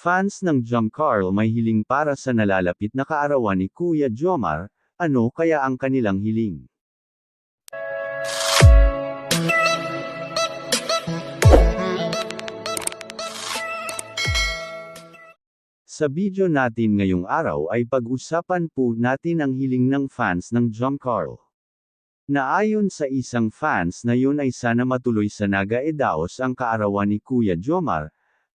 Fans ng Carl may hiling para sa nalalapit na kaarawan ni Kuya Jomar, ano kaya ang kanilang hiling? Sa video natin ngayong araw ay pag-usapan po natin ang hiling ng fans ng Carl. Na ayon sa isang fans na yun ay sana matuloy sa Naga Edaos ang kaarawan ni Kuya Jomar,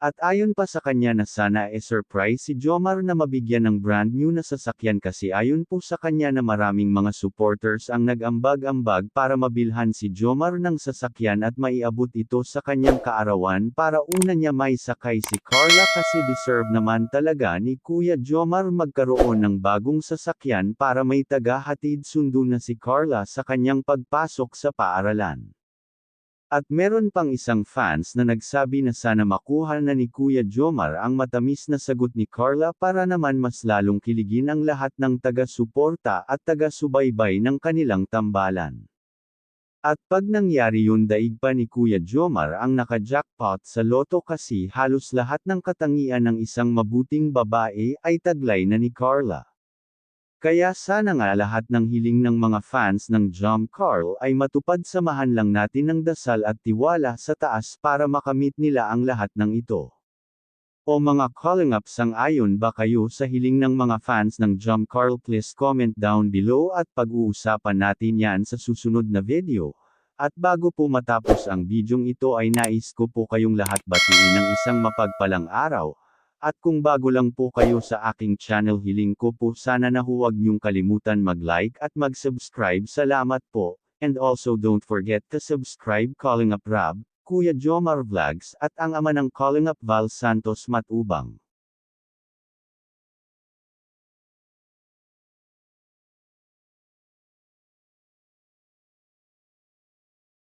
at ayon pa sa kanya na sana e surprise si Jomar na mabigyan ng brand new na sasakyan kasi ayon po sa kanya na maraming mga supporters ang nag-ambag-ambag para mabilhan si Jomar ng sasakyan at maiabot ito sa kanyang kaarawan para una niya may sakay si Carla kasi deserve naman talaga ni Kuya Jomar magkaroon ng bagong sasakyan para may tagahatid sundo na si Carla sa kanyang pagpasok sa paaralan. At meron pang isang fans na nagsabi na sana makuha na ni Kuya Jomar ang matamis na sagot ni Carla para naman mas lalong kiligin ang lahat ng taga-suporta at taga-subaybay ng kanilang tambalan. At pag nangyari yun daig pa ni Kuya Jomar ang naka-jackpot sa loto kasi halos lahat ng katangian ng isang mabuting babae ay taglay na ni Carla. Kaya sana nga lahat ng hiling ng mga fans ng Jump Carl ay matupad samahan lang natin ng dasal at tiwala sa taas para makamit nila ang lahat ng ito. O mga calling up sang ayon ba kayo sa hiling ng mga fans ng Jump Carl please comment down below at pag-uusapan natin yan sa susunod na video. At bago po matapos ang bidyong ito ay nais ko po kayong lahat batiin ng isang mapagpalang araw, at kung bago lang po kayo sa aking channel hiling ko po sana na huwag niyong kalimutan mag-like at mag-subscribe salamat po, and also don't forget to subscribe Calling Up Rob, Kuya Jomar Vlogs at ang ama ng Calling Up Val Santos Matubang.